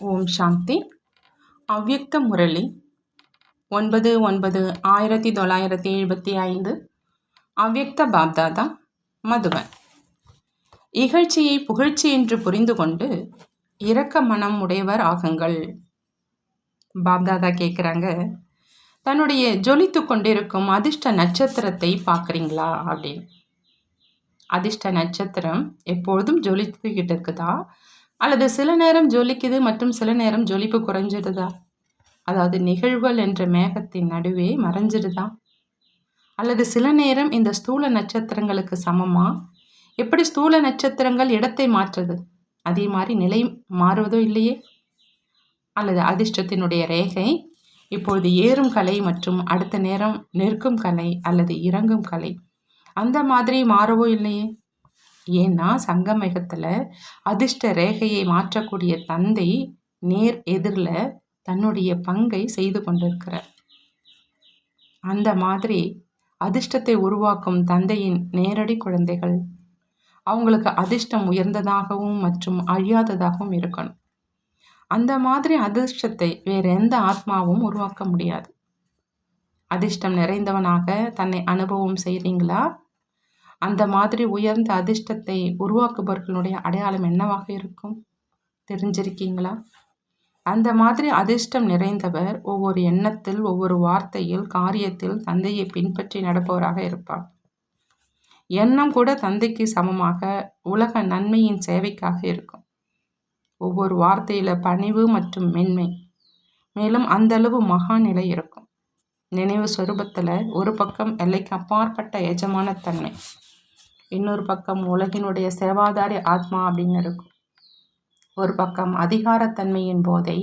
ஓம் சாந்தி. அவ்யக்த முரளி. ஒன்பது ஒன்பது ஆயிரத்தி தொள்ளாயிரத்தி எழுபத்தி ஐந்து. அவ்யக்த பாப்தாதா மதுவன். இகழ்ச்சியை புகழ்ச்சி என்று புரிந்து கொண்டு இரக்க மனம் உடையவர் ஆகுங்கள். பாப்தாதா கேட்குறாங்க தன்னுடைய ஜொலித்து கொண்டிருக்கும் அதிர்ஷ்ட நட்சத்திரத்தை பார்க்குறீங்களா? அப்படின்னு. அதிர்ஷ்ட நட்சத்திரம் எப்பொழுதும் ஜொலித்துக்கிட்டு இருக்குதா? அல்லது சில நேரம் ஜொலிக்குது மற்றும் சில நேரம் ஜொலிப்பு குறைஞ்சிடுதா? அதாவது நிகழ்வுகள் என்ற மேகத்தின் நடுவே மறைஞ்சிடுதா? அல்லது சில நேரம் இந்த ஸ்தூல நட்சத்திரங்களுக்கு சமமா? எப்படி ஸ்தூல நட்சத்திரங்கள் இடத்தை மாற்றுது? அதே மாதிரி நிலை மாறுவதோ இல்லையே? அல்லது அதிர்ஷ்டத்தினுடைய ரேகை இப்பொழுது ஏறும் கலை மற்றும் அடுத்த நேரம் நிற்கும் கலை அல்லது இறங்கும் கலை அந்த மாதிரி மாறவோ இல்லையே? ஏன்னா சங்கமேகத்தில் அதிர்ஷ்ட ரேகையை மாற்றக்கூடிய தந்தை நேர் எதிரில் தன்னுடைய பங்கை செய்து கொண்டிருக்கிறார். அந்த மாதிரி அதிர்ஷ்டத்தை உருவாக்கும் தந்தையின் நேரடி குழந்தைகள் அவங்களுக்கு அதிர்ஷ்டம் உயர்ந்ததாகவும் மற்றும் அழியாததாகவும் இருக்கணும். அந்த மாதிரி அதிர்ஷ்டத்தை வேற எந்த ஆத்மாவும் உருவாக்க முடியாது. அதிர்ஷ்டம் நிறைந்தவனாக தன்னை அனுபவம் செய்கிறீங்களா அந்த மாதிரி உயர்ந்த அதிர்ஷ்டத்தை உருவாக்குபவர்களுடைய அடையாளம் என்னவாக இருக்கும்? தெரிஞ்சிருக்கீங்களா? அந்த மாதிரி அதிர்ஷ்டம் நிறைந்தவர் ஒவ்வொரு எண்ணத்தில் ஒவ்வொரு வார்த்தையில் காரியத்தில் தந்தையை பின்பற்றி நடப்பவராக இருப்பார். எண்ணம் கூட தந்தைக்கு சமமாக உலக நன்மையின் சேவைக்காக இருக்கும். ஒவ்வொரு வார்த்தையில பணிவு மற்றும் மென்மை. மேலும் அந்த அளவு மகாநிலை இருக்கும். நினைவு சொரூபத்தில் ஒரு பக்கம் எல்லைக்கு அப்பாற்பட்ட எஜமான தன்மை இன்னொரு பக்கம் உலகினுடைய சேவாதாரி ஆத்மா அப்படின்னு இருக்கும். ஒரு பக்கம் அதிகாரத்தன்மையின் போதை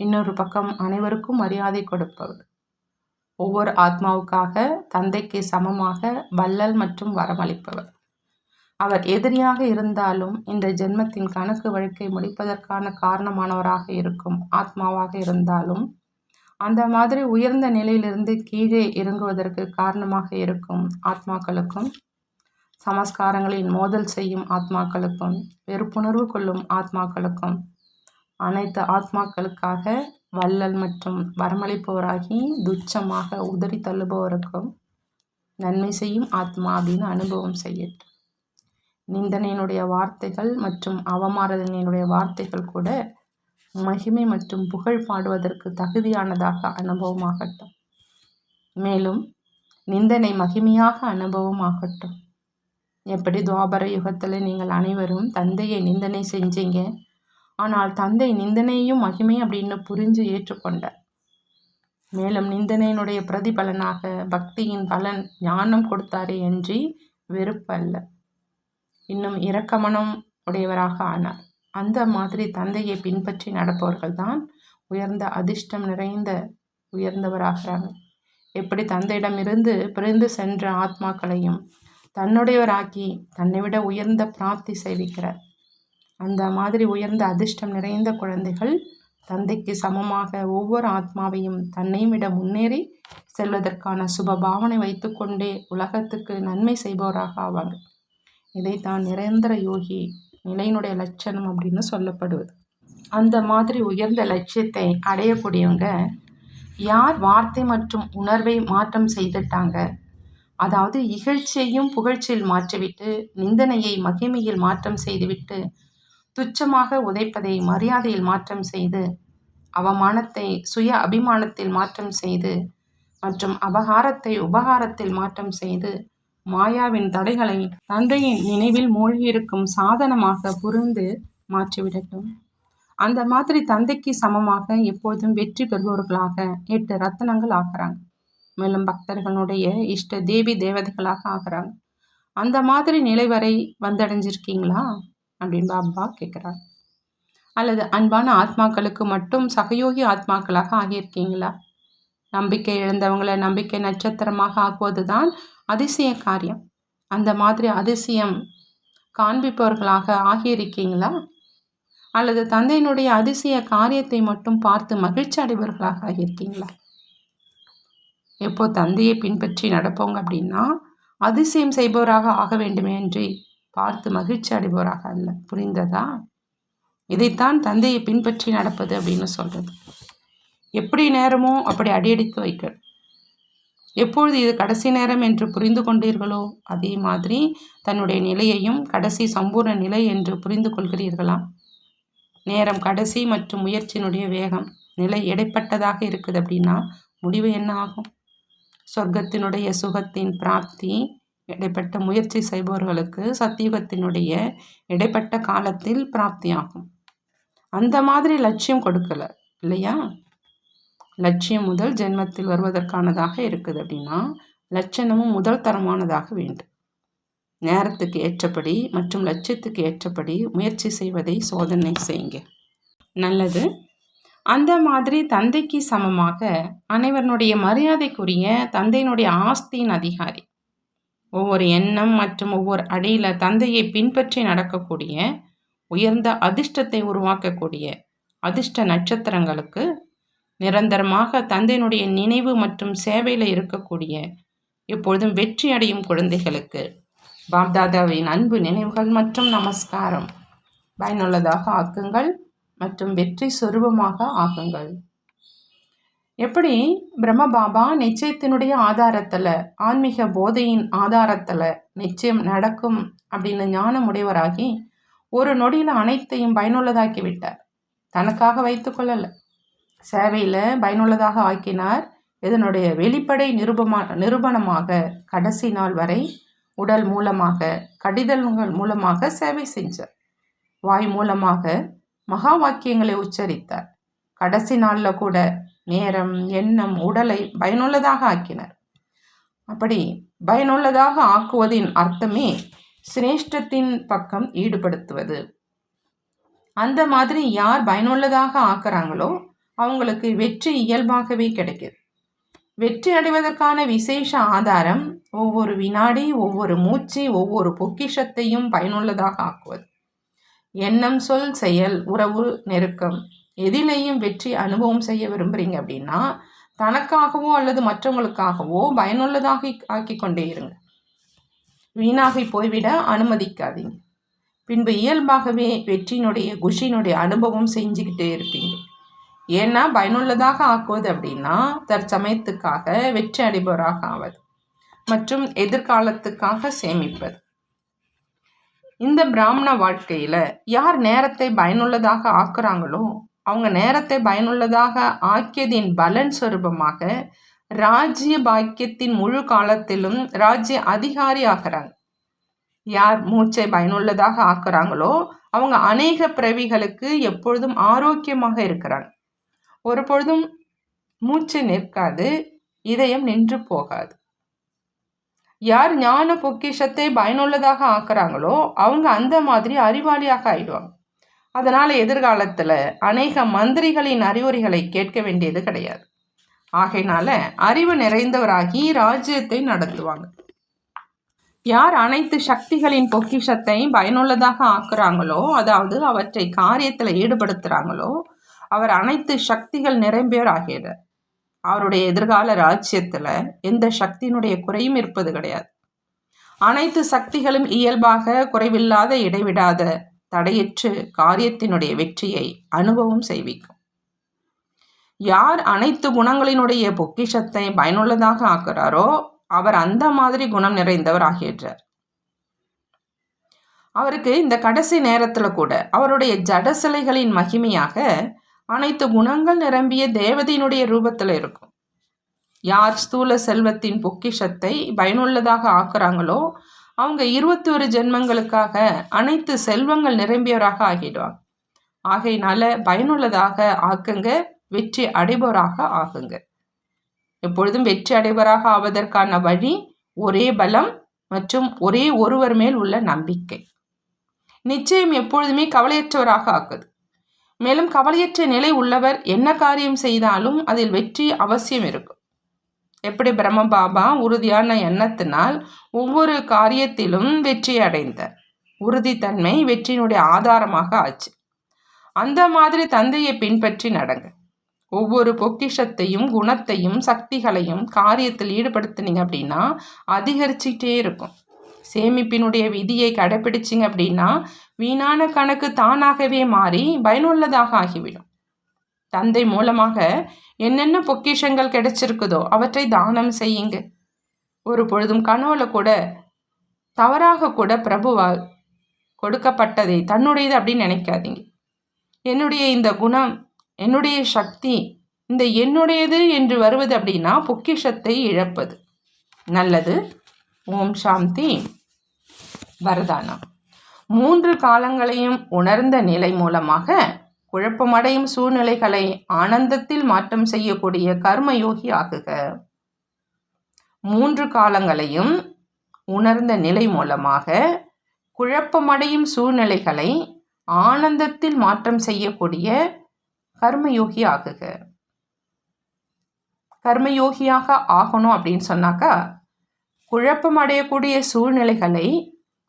இன்னொரு பக்கம் அனைவருக்கும் மரியாதை கொடுப்பவர். ஒவ்வொரு ஆத்மாவுக்காக தந்தைக்கு சமமாக வள்ளல் மற்றும் வரமளிப்பவர். அவர் எதிரியாக இருந்தாலும் இந்த ஜென்மத்தின் கணக்கு வழக்கை முடிப்பதற்கான காரணமானவராக இருக்கும் ஆத்மாவாக இருந்தாலும் அந்த மாதிரி உயர்ந்த நிலையிலிருந்து கீழே இறங்குவதற்கு காரணமாக இருக்கும் ஆத்மாக்களுக்கும் சமஸ்காரங்களின் மோதல் செய்யும் ஆத்மாக்களுக்கும் வெறுப்புணர்வு கொள்ளும் ஆத்மாக்களுக்கும் அனைத்து ஆத்மாக்களுக்காக வள்ளல் மற்றும் வரமளிப்பவராகி துச்சமாக உதறி தள்ளுபவருக்கும் நன்மை செய்யும் ஆத்மா அப்படின்னு அனுபவம் செய்யட்டும் நிந்தனையினுடைய வார்த்தைகள் மற்றும் அவமாரதனையினுடைய வார்த்தைகள் கூட மகிமை மற்றும் புகழ் பாடுவதற்கு தகுதியானதாக அனுபவமாகட்டும். மேலும் நிந்தனை மகிமையாக அனுபவமாகட்டும். எப்படி துவாபர யுகத்தில் நீங்கள் அனைவரும் தந்தையை நிந்தனை செஞ்சீங்க? ஆனால் தந்தை நிந்தனையும் மகிமை அப்படின்னு புரிஞ்சு ஏற்றுக்கொண்டார். மேலும் நிந்தனையினுடைய பிரதிபலனாக பக்தியின் பலன் ஞானம் கொடுத்தாரே என்று வெறுப்பல்ல. இன்னும் இரக்கமனம் உடையவராக ஆனார். அந்த மாதிரி தந்தையை பின்பற்றி நடப்பவர்கள் தான் உயர்ந்த அதிர்ஷ்டம் நிறைந்த உயர்ந்தவராகிறாங்க. எப்படி தந்தையிடமிருந்து பிரிந்து சென்ற ஆத்மாக்களையும் தன்னுடையவராக்கி தன்னை விட உயர்ந்த பிராப்தி செய்விக்கிறார். அந்த மாதிரி உயர்ந்த அதிர்ஷ்டம் நிறைந்த குழந்தைகள் தந்தைக்கு சமமாக ஒவ்வொரு ஆத்மாவையும் தன்னையும் விட முன்னேறி செல்வதற்கான சுப பாவனை வைத்துக்கொண்டே உலகத்துக்கு நன்மை செய்பவராக ஆவாங்க. இதைத்தான் நிரந்தர யோகி நிலையினுடைய லட்சணம் அப்படின்னு சொல்லப்படுவது. அந்த மாதிரி உயர்ந்த லட்சியத்தை அடையக்கூடியவங்க யார் வார்த்தை மற்றும் உணர்வை மாற்றம் செய்துட்டாங்க அதாவது இகழ்ச்சியையும் புகழ்ச்சியில் மாற்றிவிட்டு நிந்தனையை மகிமையில் மாற்றம் செய்துவிட்டு துச்சமாக உதைப்பதை மரியாதையில் மாற்றம் செய்து அவமானத்தை சுய அபிமானத்தில் மாற்றம் செய்து மற்றும் அபகாரத்தை உபகாரத்தில் மாற்றம் செய்து மாயாவின் தடைகளை தந்தையின் நினைவில் மூழ்கியிருக்கும் சாதனமாக புரிந்து மாற்றிவிடட்டும். அந்த மாதிரி தந்தைக்கு சமமாக எப்பொழுதும் வெற்றி பெறுபவர்களாக எட்டு ரத்தனங்கள் ஆகிறாங்க. மேலும் பக்தர்களுடைய இஷ்ட தேவி தேவதைகளாக ஆகிறாங்க. அந்த மாதிரி நிலை வரை வந்தடைஞ்சிருக்கீங்களா? அப்படின்னு பாபா கேட்குறாங்க அல்லது அன்பான ஆத்மாக்களுக்கு மட்டும் சகயோகி ஆத்மாக்களாக ஆகியிருக்கீங்களா? நம்பிக்கை இழந்தவங்களை நம்பிக்கை நட்சத்திரமாக ஆக்குவது தான் அதிசய காரியம். அந்த மாதிரி அதிசயம் காண்பிப்பவர்களாக ஆகியிருக்கீங்களா? அல்லது தந்தையினுடைய அதிசய காரியத்தை மட்டும் பார்த்து மகிழ்ச்சி அடைபவர்களாக ஆகியிருக்கீங்களா? எப்போ தந்தையை பின்பற்றி நடப்போங்க அப்படின்னா அதிசயம் செய்பவராக ஆக வேண்டுமே என்று பார்த்து மகிழ்ச்சி அடைபவராக அல்ல. புரிந்ததா? இதைத்தான் தந்தையை பின்பற்றி நடப்பது அப்படின்னு சொல்கிறது எப்படி நேரமோ அப்படி அடியடித்து வைக்க எப்பொழுது இது கடைசி நேரம் என்று புரிந்து கொண்டீர்களோ அதே மாதிரி தன்னுடைய நிலையையும் கடைசி சம்பூர்ண நிலை என்று புரிந்து கொள்கிறீர்களா? நேரம் கடைசி மற்றும் முயற்சியினுடைய வேகம் நிலை இடைப்பட்டதாக இருக்குது அப்படின்னா முடிவு என்ன ஆகும்? சொர்க்கத்தினுடைய சுகத்தின் பிராப்தி இடைப்பட்ட முயற்சி செய்பவர்களுக்கு சத்தியுகத்தினுடைய இடைப்பட்ட காலத்தில் பிராப்தியாகும். அந்த மாதிரி லட்சியம் கொடுக்கல இல்லையா? லட்சியம் முதல் ஜென்மத்தில் வருவதற்கானதாக இருக்குது அப்படின்னா லட்சணமும் முதல் தரமானதாக வேண்டும். நேரத்துக்கு ஏற்றபடி மற்றும் லட்சியத்துக்கு ஏற்றபடி முயற்சி செய்வதை சோதனை செய்யுங்க. நல்லது. அந்த மாதிரி தந்தைக்கு சமமாக அனைவருடைய மரியாதைக்குரிய தந்தையினுடைய ஆஸ்தியின் அதிகாரி. ஒவ்வொரு எண்ணம் மற்றும் ஒவ்வொரு அடியில் தந்தையை பின்பற்றி நடக்கக்கூடிய உயர்ந்த அதிர்ஷ்டத்தை உருவாக்கக்கூடிய அதிர்ஷ்ட நட்சத்திரங்களுக்கு நிரந்தரமாக தந்தையினுடைய நினைவு மற்றும் சேவையில் இருக்கக்கூடிய எப்பொழுதும் வெற்றி அடையும் குழந்தைகளுக்கு பாப்தாதாவின் அன்பு நினைவுகள் மற்றும் நமஸ்காரம். பயனுள்ளதாக ஆக்குங்கள். மற்றும் வெற்றி சொரூபமாக ஆகுங்கள். எப்படி? பிரம்மபாபா நிச்சயத்தினுடைய ஆதாரத்தில் ஆன்மீக போதையின் ஆதாரத்தில் நிச்சயம் நடக்கும் அப்படின்னு ஞானம் உடையவராகி ஒரு நொடியில் அனைத்தையும் பயனுள்ளதாக்கி விட்டார் தனக்காக வைத்து கொள்ளலை. சேவையில் பயனுள்ளதாக ஆக்கினார். இதனுடைய வெளிப்படை நிருபமா நிரூபணமாக கடைசி நாள் வரை உடல் மூலமாக கடிதல்கள் மூலமாக சேவை செஞ்சார். வாய் மூலமாக மகா வாக்கியங்களை உச்சரித்தார். கடைசி நாளில் கூட நேரம் எண்ணம் உடலை பயனுள்ளதாக ஆக்கினர். அப்படி பயனுள்ளதாக ஆக்குவதின் அர்த்தமே சிரேஷ்டத்தின் பக்கம் ஈடுபடுத்துவது. அந்த மாதிரி யார் பயனுள்ளதாக ஆக்குறாங்களோ அவங்களுக்கு வெற்றி இயல்பாகவே கிடைக்குது. வெற்றி அடைவதற்கான விசேஷ ஆதாரம் ஒவ்வொரு வினாடி ஒவ்வொரு மூச்சு ஒவ்வொரு பொக்கிஷத்தையும் பயனுள்ளதாக ஆக்குவது. எண்ணம் சொல் செயல் உறவு நெருக்கம். எதிலையும் வெற்றி அனுபவம் செய்ய விரும்புகிறீங்க அப்படின்னா தனக்காகவோ அல்லது மற்றவங்களுக்காகவோ பயனுள்ளதாக ஆக்கி கொண்டே இருங்க. வீணாகி போய்விட அனுமதிக்காதீங்க. பின்பு இயல்பாகவே வெற்றியினுடைய குஷினுடைய அனுபவம் செஞ்சுக்கிட்டே இருப்பீங்க. ஏன்னா பயனுள்ளதாக ஆக்குவது அப்படின்னா தற்சமயத்துக்காக வெற்றி அடைபவராக ஆவது. மற்றும் எதிர்காலத்துக்காக சேமிப்பது. இந்த பிராமண வாழ்க்கையில் யார் நேரத்தை பயனுள்ளதாக ஆக்குறாங்களோ அவங்க நேரத்தை பயனுள்ளதாக ஆக்கியதின் பலன் சொரூபமாக ராஜ்ய பாக்கியத்தின் முழு காலத்திலும் ராஜ்ய அதிகாரி ஆகிறாங்க. யார் மூச்சை பயனுள்ளதாக ஆக்குறாங்களோ அவங்க அநேக பிறவிகளுக்கு எப்பொழுதும் ஆரோக்கியமாக இருக்கிறாங்க. ஒரு பொழுதும் மூச்சு நிற்காது இதயம் நின்று போகாது. யார் ஞான பொக்கிஷத்தை பயனுள்ளதாக ஆக்குறாங்களோ அவங்க அந்த மாதிரி அறிவாளியாக ஆயிடுவாங்க. அதனால் எதிர்காலத்தில் அநேக மந்திரிகளின் அறிவுரைகளை கேட்க வேண்டியது கிடையாது. ஆகையினால அறிவு நிறைந்தவராகி ராஜ்யத்தை நடத்துவாங்க. யார் அனைத்து சக்திகளின் பொக்கிஷத்தை பயனுள்ளதாக ஆக்குறாங்களோ அதாவது அவற்றை காரியத்தில் ஈடுபடுத்துகிறாங்களோ அவர் அனைத்து சக்திகள் நிரம்பியவர் ஆகிறார் அவருடைய எதிர்கால ராஜ்யத்தில் எந்த சக்தியினுடைய குறையும் இருப்பது கிடையாது. அனைத்து சக்திகளும் இயல்பாக குறைவில்லாத இடைவிடாத தடையற்று காரியத்தினுடைய வெற்றியை அனுபவம் செய்விக்கும். யார் அனைத்து குணங்களினுடைய பொக்கிஷத்தை பயனுள்ளதாக ஆக்குறாரோ அவர் அந்த மாதிரி குணம் நிறைந்தவர் ஆகின்றார் அவருக்கு இந்த கடைசி நேரத்தில் கூட அவருடைய ஜட சிலைகளின் மகிமையாக அனைத்து குணங்கள் நிரம்பிய தேவதையினுடைய ரூபத்தில் இருக்கும். யார் ஸ்தூல செல்வத்தின் பொக்கிஷத்தை பயனுள்ளதாக ஆக்குறாங்களோ அவங்க இருபத்தி ஒரு ஜென்மங்களுக்காக அனைத்து செல்வங்கள் நிரம்பியவராக ஆகிடுவாங்க. ஆகையினால பயனுள்ளதாக ஆக்குங்க வெற்றி அடைபவராக ஆகுங்க. எப்பொழுதும் வெற்றி அடைபவராக ஆவதற்கான வழி ஒரே பலம் மற்றும் ஒரே ஒருவர் மேல் உள்ள நம்பிக்கை. நிச்சயம் எப்பொழுதுமே கவலையற்றவராக ஆக்குது. மேலும் கவலையற்ற நிலை உள்ளவர் என்ன காரியம் செய்தாலும் அதில் வெற்றி அவசியம் இருக்கும். எப்படி பிரம்ம பாபா உறுதியான எண்ணத்தினால் ஒவ்வொரு காரியத்திலும் வெற்றி அடைந்தார். உறுதித்தன்மை வெற்றியினுடைய ஆதாரமாக ஆச்சு. அந்த மாதிரி தந்தையை பின்பற்றி நடங்க. ஒவ்வொரு பொக்கிஷத்தையும் குணத்தையும் சக்திகளையும் காரியத்தில் ஈடுபடுத்தினீங்க அப்படின்னா அதிகரிச்சுக்கிட்டே இருக்கும். சேமிப்பினுடைய விதியை கடைப்பிடிச்சிங்க அப்படின்னா வீணான கணக்கு தானாகவே மாறி பயனுள்ளதாக ஆகிவிடும். தந்தை மூலமாக என்னென்ன பொக்கிஷங்கள் கிடைச்சிருக்குதோ அவற்றை தானம் செய்யுங்க. ஒரு பொழுதும் கனவுல கூட தவறாக கூட பிரபுவால் கொடுக்கப்பட்டதை தன்னுடையது அப்படின்னு நினைக்காதீங்க. என்னுடைய இந்த குணம் என்னுடைய சக்தி இந்த என்னுடையது என்று வருவது அப்படின்னா பொக்கிஷத்தை இழப்பது. நல்லது. ஓம் சாந்தி. வரதானம். மூன்று காலங்களையும் உணர்ந்த நிலை மூலமாக குழப்பமடையும் சூழ்நிலைகளை ஆனந்தத்தில் மாற்றம் செய்யக்கூடிய கர்மயோகி ஆகுக. மூன்று காலங்களையும் உணர்ந்த நிலை மூலமாக குழப்பமடையும் சூழ்நிலைகளை ஆனந்தத்தில் மாற்றம் செய்யக்கூடிய கர்மயோகி ஆகுக. கர்மயோகியாக ஆகணும் அப்படின்னு சொன்னாக்கா குழப்பம் அடையக்கூடிய சூழ்நிலைகளை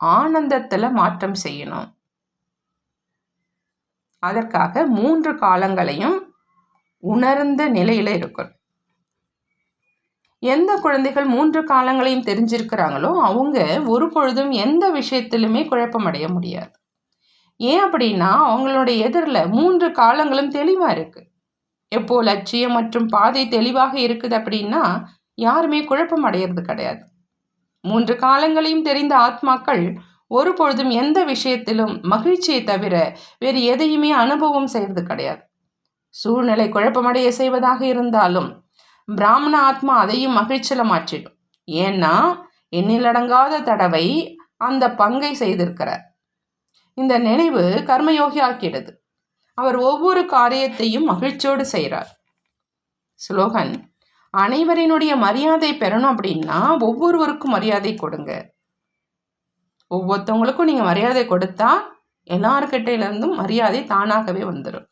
ஆனந்தத்தில் மாற்றம் செய்யணும். அதற்காக மூன்று காலங்களையும் உணர்ந்த நிலையில் இருக்கணும். எந்த குழந்தைகள் மூன்று காலங்களையும் தெரிஞ்சிருக்கிறாங்களோ அவங்க ஒரு பொழுதும் எந்த விஷயத்திலுமே குழப்பமடைய முடியாது. ஏன் அப்படின்னா அவங்களுடைய எதிரில் மூன்று காலங்களும் தெளிவாக இருக்குது எப்போ லட்சியம் மற்றும் பாதை தெளிவாக இருக்குது அப்படின்னா யாருமே குழப்பம் அடையிறது கிடையாது. மூன்று காலங்களையும் தெரிந்த ஆத்மாக்கள் ஒரு பொழுதும் எந்த விஷயத்திலும் மகிழ்ச்சியை தவிர வேறு எதையுமே அனுபவம் செய்வது கிடையாது. சூழ்நிலை குழப்பமடைய செய்வதாக இருந்தாலும் பிராமண ஆத்மா அதையும் மகிழ்ச்சியில் மாற்றிடும். ஏன்னா எண்ணிலடங்காத தடவை அந்த பங்கை செய்திருக்கிறார். இந்த நினைவு கர்மயோகி ஆக்கிடுது அவர் ஒவ்வொரு காரியத்தையும் மகிழ்ச்சியோடு செய்கிறார். ஸ்லோகன் அனைவரினுடைய மரியாதை பெறணும் அப்படின்னா ஒவ்வொருவருக்கும் மரியாதை கொடுங்க. ஒவ்வொருத்தவங்களுக்கும் நீங்கள் மரியாதை கொடுத்தா எல்லார்கிட்டையிலேருந்தும் மரியாதை தானாகவே வந்துடும்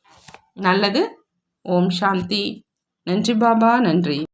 நல்லது. ஓம் சாந்தி. நன்றி பாபா. நன்றி.